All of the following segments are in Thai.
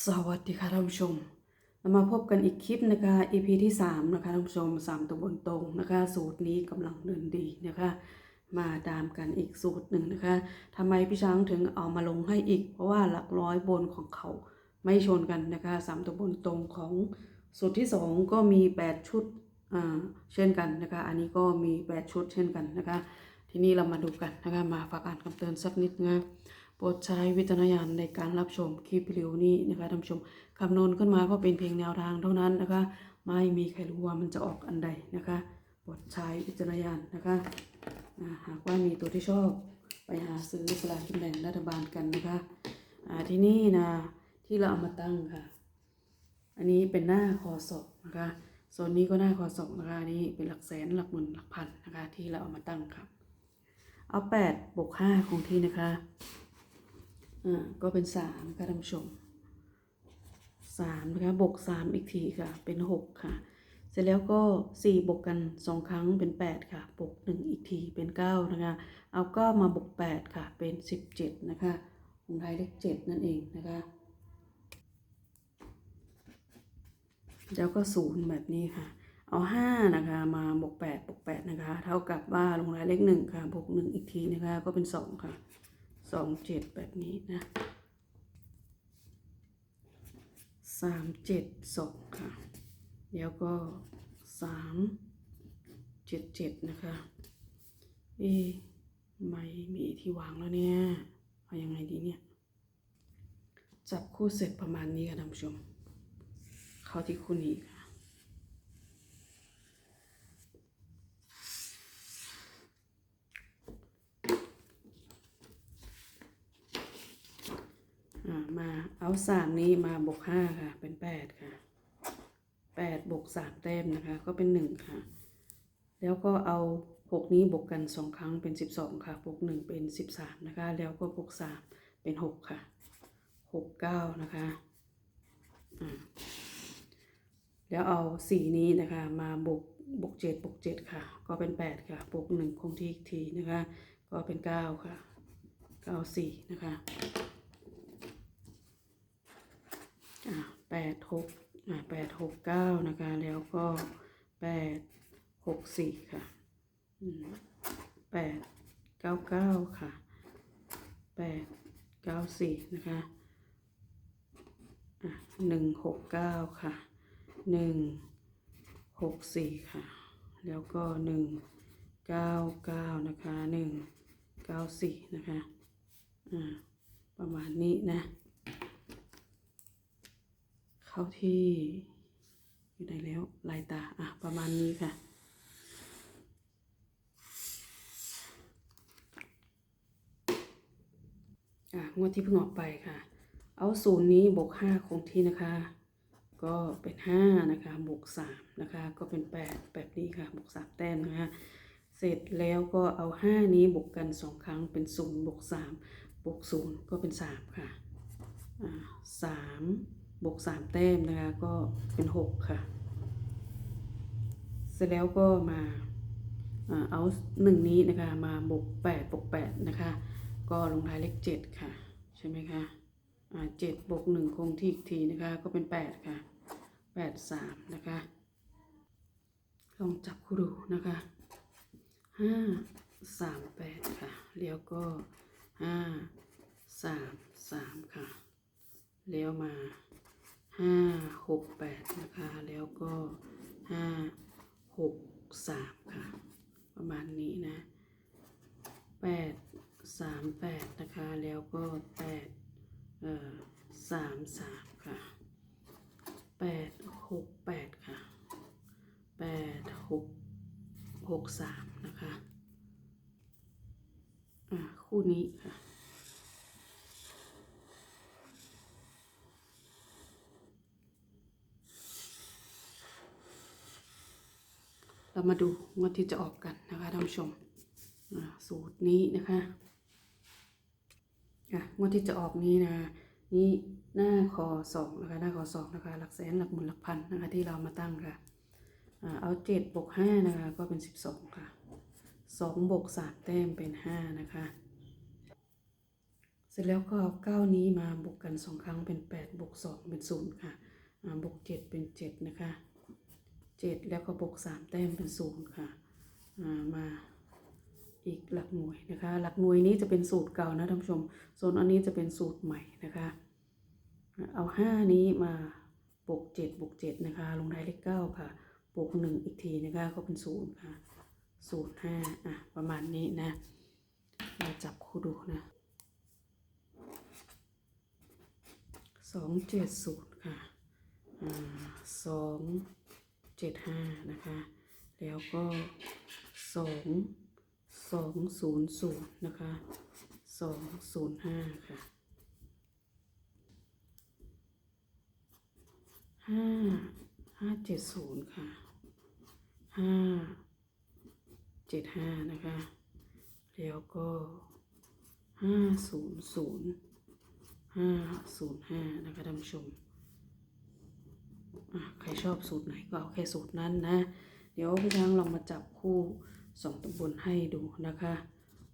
สวัสดีค่ะท่านผู้ชม เรามาพบกันอีกคลิปนะคะ EP ที่ 3 นะคะท่านผู้ชมสามตัวบนตรงนะคะ สูตรนี้กำลังเดินดีนะคะ มาตามกันอีกสูตรหนึ่งนะคะทำไมพี่ช้างถึงเอามาลงให้อีก เพราะว่าหลักร้อยบนของเขาไม่ชนกันนะคะสามตัวบนตรงของสูตรที่ 2 ก็มี 8 ชุดอ่าเช่นกันนะคะ อันนี้ก็มี 8 ชุดเช่นกันนะคะ ทีนี้เรามาดูกันนะคะ มาฝากอ่านคำเตือนสักนิดนะ โปรดใช้วิจารณญาณในการรับชมคลิปวิดีโอนี้นะคะท่านผู้ชมคำนวณขึ้นมาก็เป็นเพียงแนวทางเท่านั้นนะคะ ไม่มีใครรู้ว่ามันจะออกอันใดนะคะโปรดใช้วิจารณญาณนะคะหากว่ามีตัวที่ชอบ ไปหาซื้อสลากกินแบ่งรัฐบาลกันนะคะที่นี่นะที่เราเอามาตั้งค่ะ อันนี้เป็นหน้าคอศอกนะคะโซนนี้ก็หน้าคอศอกนะคะนนี้เป็นหลักแสนหลักหมื่นหลักพันนะคะ ที่เราเอามาตั้งครับเอาแปดบวกห้าคงที่นะคะ อ่าก็เป็นสามค่ะท่านผู้ชมสามนะคะบวกสามอีกทีค่ะ เป็นหกค่ะ เสร็จแล้วก็สี่บวกกันสองครั้งเป็นแปดค่ะบวกหนึ่งอีกทีเป็นเก้านะคะ เอาเก้ามาบวกแปดค่ะ เป็นสิบเจ็ดนะคะของไทยเลขเจ็ดนั่นเองนะคะแล้วก็ศูนย์แบบนี้ค่ะ เอาห้านะคะมาบวกแปดบวกแปดนะคะ เท่ากับว่าลงท้ายเลขหนึ่งค่ะบวกหนึ่งอีกทีนะคะ ก็เป็นสองค่ะ สองเจ็ดแบบนี้นะสามเจ็ดสองค่ะ แล้วก็สามเจ็ดเจ็ดนะคะเอ๊ะไม่มีที่วางแล้วเนี่ยเอายังไงดีเนี่ย จับคู่เสร็จประมาณนี้ค่ะท่านผู้ชม เข้าที่คู่นี้ค่ะ มาเอาสามนี้มาบวกห้าค่ะ เป็นแปดค่ะแปดบวกสามแต้มนะคะ ก็เป็นหนึ่งค่ะ แล้วก็เอาหกนี้บวกกันสองครั้งเป็นสิบสองค่ะบวกหนึ่งเป็นสิบสามนะคะ แล้วก็บวกสามเป็นหกค่ะหกเก้านะคะอ่าแล้วเอาสี่นี้นะคะมาบวกบวกเจ็ดบวกเจ็ดค่ะ ก็เป็นแปดค่ะบวกหนึ่งคงที่อีกทีนะคะ ก็เป็นเก้าค่ะเก้าสี่นะคะอ่า แปดหกอ่าแปดหกเก้านะคะ แล้วก็แปดหกสี่ค่ะแปดเก้าเก้าค่ะแปดเก้าสี่นะคะอะหนึ่งหกเก้าค่ะหนึ่งหกสี่ค่ะ แล้วก็หนึ่งเก้าเก้านะคะหนึ่งเก้าสี่นะคะ อ่า ประมาณนี้นะ เข้าที่อยู่ได้แล้วลายตาอะประมาณนี้ค่ะ อะงวดที่เพิ่งออกไปค่ะ เอาศูนย์นี้บวกห้าคงที่นะคะ ก็เป็นห้านะคะบวกสามนะคะ ก็เป็นแปดแบบนี้ค่ะบวกสามแต้มนะคะเสร็จแล้วก็เอาห้านี้บวกกันสองครั้งเป็นศูนย์บวกสามบวกศูนย์ก็เป็นสามค่ะอ่าสาม บวกสามแต้มนะคะ ก็เป็นหกค่ะ เสร็จแล้วก็มาเอาหนึ่งนี้นะคะ มาบวกแปดบวกแปดนะคะ ก็ลงท้ายเลขเจ็ดค่ะ ใช่ไหมคะเจ็ดบวกหนึ่งคงที่อีกทีนะคะ ก็เป็นแปดค่ะแปดสามนะคะ ลองจับคู่ดูนะคะห้าสามแปดค่ะ แล้วก็ห้าสามสามค่ะ แล้วมา ห้าหกแปดนะคะ แล้วก็ห้าหกสามค่ะ ประมาณนี้นะแปดสามแปดนะคะ แล้วก็แปดเอ่อสามสามค่ะแปดหกแปดค่ะแปดหกหกสามนะคะ อ่า คู่นี้ค่ะ เรามาดูงวดที่จะออกกันนะคะท่านผู้ชมสูตรนี้นะคะงวดที่จะออกนี้นะนี่หน้าคอสองนะคะหน้าคอสองนะคะหลักแสนหลักหมื่นหลักพันนะคะที่เรามาตั้งค่ะเอาเจ็ดบวกห้านะคะก็เป็นสิบสองค่ะสองบวกสามแต้มเป็นห้านะคะเสร็จแล้วก็เอาเก้านี้มาบวกกันสองครั้งเป็นแปดบวกสองเป็นศูนย์ค่ะบวกเจ็ดเป็นเจ็ดนะคะ เจ็ดแล้วก็บวกสามแต้มเป็นศูนย์ค่ะามาอีกหลักหน่วยนะคะ หลักหน่วยนี้จะเป็นสูตรเก่านะท่านผู้ชม ส่วนอันนี้จะเป็นสูตรใหม่นะคะ เอาห้านี้มาบวกเจ็ดบวกเจ็ดนะคะ ลงท้ายเลขเก้าค่ะบวกหนึ่งอีกทีนะคะก็เป็นศูนย์ค่ะศูนย์ห้าอะประมาณนี้นะมาจับคู่ดูนะสองเจ็ดศูนย์ค่ะอ่าสอง เจ็ดห้านะคะ แล้วก็สองสองศูนย์ศูนย์นะคะสองศูนย์ห้าค่ะห้าห้าเจ็ดศูนย์ค่ะห้าเจ็ดห้านะคะ แล้วก็ห้าศูนย์ศูนย์ห้าศูนย์ห้านะคะท่านผู้ชม ใครชอบสูตรไหนก็เอาแค่สูตรนั้นนะ เดี๋ยวพี่ช้างลองมาจับคู่สองตัวบนให้ดูนะคะ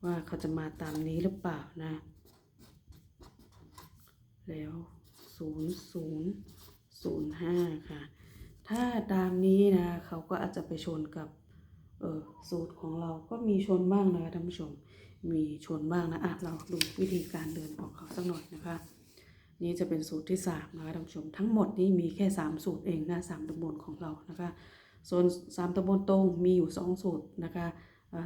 ว่าเขาจะมาตามนี้หรือเปล่านะ แล้วศูนย์ศูนย์ศูนย์ห้าค่ะ ถ้าตามนี้นะเขาก็อาจจะไปชนกับเออสูตรของเราก็มีชนบ้างนะคะท่านผู้ชม มีชนบ้างนะอะเราดูวิธีการเดินของเขาสักหน่อยนะคะ นี่จะเป็นสูตรที่สามนะคะท่านผู้ชมทั้งหมดนี้มีแค่สามสูตรเองนะสามตำบลของเรานะคะส่วนสามตำบลตรงมีอยู่สองสูตรนะคะ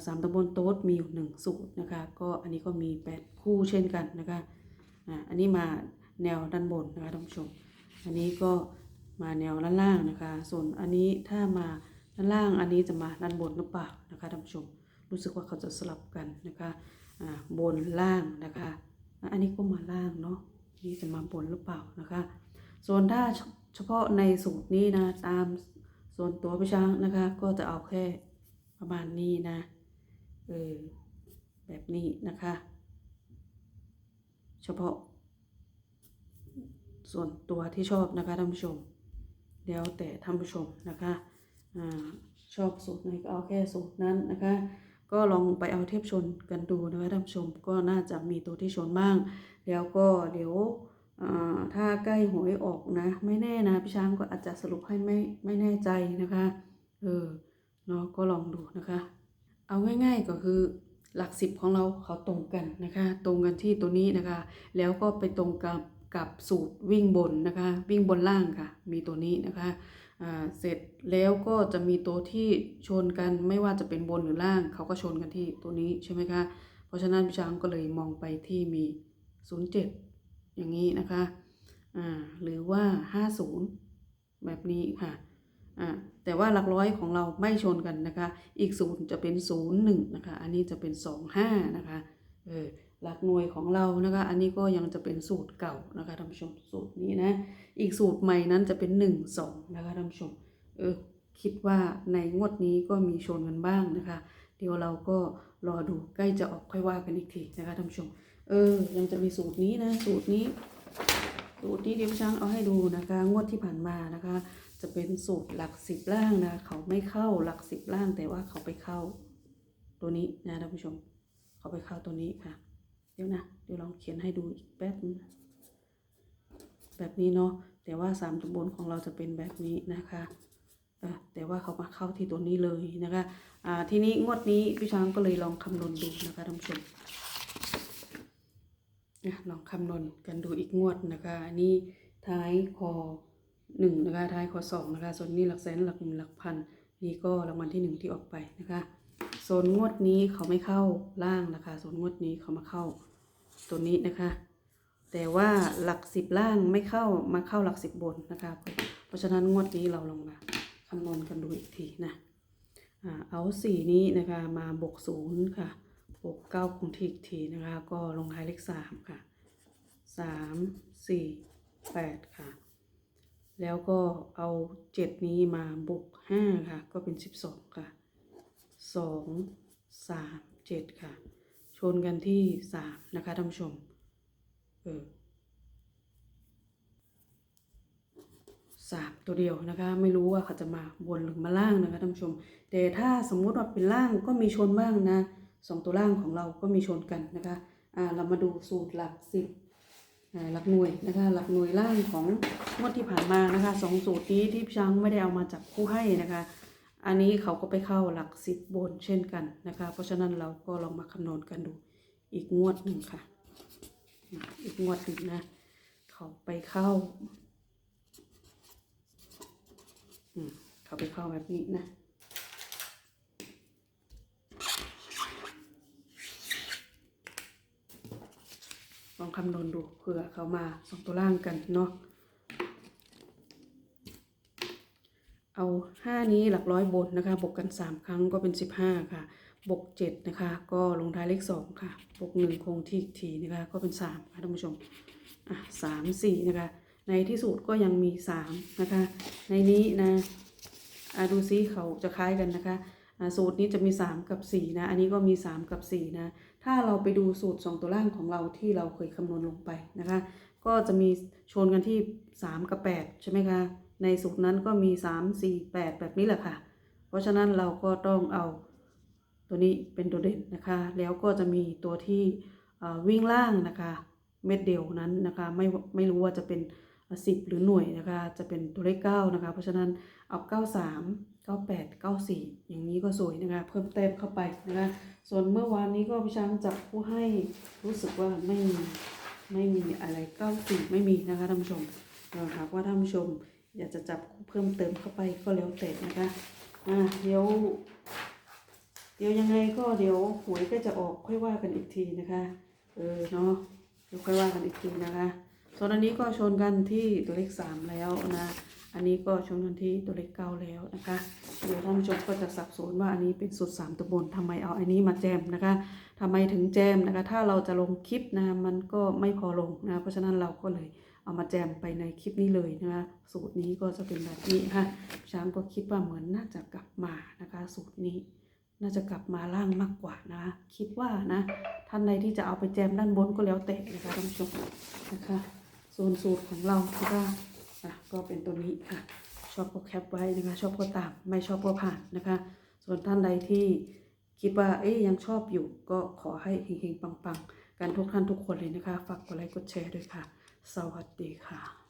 สามตำบลโต๊ดมีอยู่หนึ่งสูตรนะคะก็อันนี้ก็มีแปดคู่เช่นกันนะคะอันนี้มาแนวด้านบนนะคะท่านผู้ชม อันนี้ก็มาแนวด้านล่างนะคะ ส่วนอันนี้ถ้ามาด้านล่างอันนี้จะมาด้านบนหรือเปล่านะคะท่านผู้ชม รู้สึกว่าเขาจะสลับกันนะคะบนล่างนะคะ อันนี้ก็มาล่างเนาะ นี่จะมาบนหรือเปล่านะคะ ส่วนถ้าเฉพาะในสูตรนี้นะ ตามส่วนตัวพี่ช้างนะคะ ก็จะเอาแค่ประมาณนี้นะ เออ แบบนี้นะคะ เฉพาะ ส่วนตัวที่ชอบนะคะท่านผู้ชม แล้วแต่ท่านผู้ชมนะคะอาชอบสูตรไหนก็เอาแค่สูตรนั้นนะคะ ก็ลองไปเอาเทียบชนกันดูนะคะท่านผู้ชมก็น่าจะมีตัวที่ชนบ้าง แล้วก็เดี๋ยวถ้าใกล้หวยออกนะ ไม่แน่นะพี่ช้างก็อาจจะสรุปให้ไม่ไม่แน่ใจนะคะเออเนาะก็ลองดูนะคะ เอาง่าย ๆก็คือหลักสิบของเราเขาตรงกันนะคะ ตรงกันที่ตัวนี้นะคะ แล้วก็ไปตรงกับกับสูตรวิ่งบนนะคะ วิ่งบนล่างค่ะ มีตัวนี้นะคะเสร็จแล้วก็จะมีตัวที่ชนกันไม่ว่าจะเป็นบนหรือล่าง เขาก็ชนกันที่ตัวนี้ใช่ไหมคะ เพราะฉะนั้นพี่ช้างก็เลยมองไปที่มี 07 อย่างนี้นะคะอ่าหรือว่า 50 แบบนี้ค่ะอ่าแต่ว่าหลักร้อยของเราไม่ชนกันนะคะ อีกศูนย์จะเป็น 01 นะคะ อันนี้จะเป็น 25 นะคะเออหลักหน่วยของเรานะคะ อันนี้ก็ยังจะเป็นสูตรเก่านะคะท่านผู้ชมสูตรนี้นะ อีกสูตรใหม่นั้นจะเป็น 1 2 นะคะท่านผู้ชมเออคิดว่าในงวดนี้ก็มีชนกันบ้างนะคะ เดี๋ยวเราก็รอดูใกล้จะออกค่อยว่ากันอีกทีนะคะท่านผู้ชม เออ ยังจะมีสูตรนี้นะ สูตรนี้ สูตรนี้เดี๋ยวช้างเอาให้ดูนะคะ งวดที่ผ่านมานะคะ จะเป็นสูตรหลักสิบล่างนะ เขาไม่เข้าหลักสิบล่างแต่ว่าเขาไปเข้า ตัวนี้นะท่านผู้ชม เขาไปเข้าตัวนี้ค่ะ เดี๋ยวนะเดี๋ยวลองเขียนให้ดูอีกแป๊บนึงแบบนี้เนาะแต่ว่าสามตำบลของเราจะเป็นแบบนี้นะคะแต่ว่าเขามาเข้าที่ตัวนี้เลยนะคะอ่าทีนี้งวดนี้พี่ช้างก็เลยลองคำนวณดูนะคะท่านผู้ชม นะลองคำนวณกันดูอีกงวดนะคะอันนี้ท้ายคอหนึ่งนะคะท้ายคอสองนะคะส่วนนี้หลักแสนหลักหมื่นหลักพันนี่ก็รางวัลที่หนึ่งที่ออกไปนะคะส่วนงวดนี้เขาไม่เข้าล่างนะคะส่วนงวดนี้เขามาเข้าตัวนี้นะคะ แต่ว่าหลักสิบล่างไม่เข้ามาเข้าหลักสิบบนนะคะ เพราะฉะนั้นงวดนี้เราลองมาคำนวณกันดูอีกทีนะอ่าเอาสี่นี้นะคะมาบวกศูนย์ค่ะ บวกเก้าคงที่อีกทีนะคะ ก็ลงท้ายเลขสามค่ะสามสี่แปดค่ะ แล้วก็เอาเจ็ดนี้มาบวกห้าค่ะ ก็เป็นสิบสองค่ะสองสามเจ็ดค่ะ ชนกันที่สามนะคะท่านผู้ชม เออสามตัวเดียวนะคะ ไม่รู้ว่าเขาจะมาบนหรือมาล่างนะคะท่านผู้ชม แต่ถ้าสมมุติว่าเป็นล่างก็มีชนบ้างนะ สองตัวล่างของเราก็มีชนกันนะคะอ่าเรามาดูสูตรหลักสิบอ่าหลักหน่วยนะคะหลักหน่วยล่างของงวดที่ผ่านมานะคะสองสูตรนี้ที่ช้างไม่ได้เอามาจับคู่ให้นะคะ อันนี้เขาก็ไปเข้าหลักสิบบนเช่นกันนะคะ เพราะฉะนั้นเราก็ลองมาคำนวณกันดูอีกงวดหนึ่งค่ะ อีกงวดหนึ่งนะ เขาไปเข้าอืมเขาไปเข้าแบบนี้นะ ลอง คำนวณดูเผื่อเขามาสองตัวล่างกันเนาะเอาห้านี้หลักร้อยบนนะคะ บวกกันสามครั้งก็เป็นสิบห้าค่ะ บวกเจ็ดนะคะ ก็ลงท้ายเลขสองค่ะ บวกหนึ่งคงที่อีกทีนะคะ ก็เป็นสามค่ะท่านผู้ชม อะสามสี่นะคะ ในที่สุดก็ยังมีสามนะคะ ในนี้นะอะดูซิเขาจะคล้ายกันนะคะ อะสูตรนี้จะมีสามกับสี่นะ อันนี้ก็มีสามกับสี่นะ ถ้าเราไปดูสูตรสองตัวล่างของเราที่เราเคยคำนวณลงไปนะคะ ก็จะมีชนกันที่สามกับแปดใช่ไหมคะ ในสูตรนั้นก็มีสามสี่แปดแบบนี้แหละค่ะ เพราะฉะนั้นเราก็ต้องเอาตัวนี้เป็นตัวเด่นนะคะ แล้วก็จะมีตัวที่วิ่งล่างนะคะ เม็ดเดียวนั้นนะคะไม่ไม่รู้ว่าจะเป็นสิบหรือหน่วยนะคะ จะเป็นตัวเลขเก้านะคะ เพราะฉะนั้นเอาเก้าสามเก้าแปดเก้าสี่อย่างนี้ก็สวยนะคะ เพิ่มเต็มเข้าไปนะคะ ส่วนเมื่อวานนี้ก็พี่ช้างจับผู้ให้รู้สึกว่าไม่มีไม่มีอะไรเก้าสี่ไม่มีนะคะท่านผู้ชมหากว่าท่านผู้ชม อยากจะจับเพิ่มเติมเข้าไปก็แล้วแต่นะคะอ่าเดี๋ยว เดี๋ยวยังไงก็เดี๋ยวหวยก็จะออกค่อยว่ากันอีกทีนะคะเออเนาะเดี๋ยวค่อยว่ากันอีกทีนะคะส่วนอันนี้ก็ชนกันที่ตัวเลขสามแล้วนะ อันนี้ก็ชนกันที่ตัวเลขเก้าแล้วนะคะเดี๋ยวท่านผู้ชมก็จะสับสนว่าอันนี้เป็นสูตรสามตัวบนทำไมเอาอันนี้มาแจมนะคะทำไมถึงแจมนะคะ ถ้าเราจะลงคลิปนะมันก็ไม่พอลงนะเพราะฉะนั้นเราก็เลยเอามาแจมไปในคลิปนี้เลยนะคะสูตรนี้ก็จะเป็นแบบนี้ค่ะช้างก็คิดว่าเหมือนน่าจะกลับมานะคะ สูตรนี้น่าจะกลับมาล่างมากกว่านะ คิดว่านะท่านใดที่จะเอาไปแจมด้านบนก็แล้วแต่นะคะท่านผู้ชมนะคะส่วนสูตรของเราก็ นะก็เป็นตัวนี้ค่ะ ชอบก็แคปไว้นะคะ ชอบก็ตาม ไม่ชอบก็ผ่านนะคะ ส่วนท่านใดที่คิดว่า เอ๊ยยังชอบอยู่ ก็ขอให้เฮงๆปังๆ กันทุกท่านทุกคนเลยนะคะ ฝากกดไลค์กดแชร์ด้วยค่ะ สวัสดีค่ะ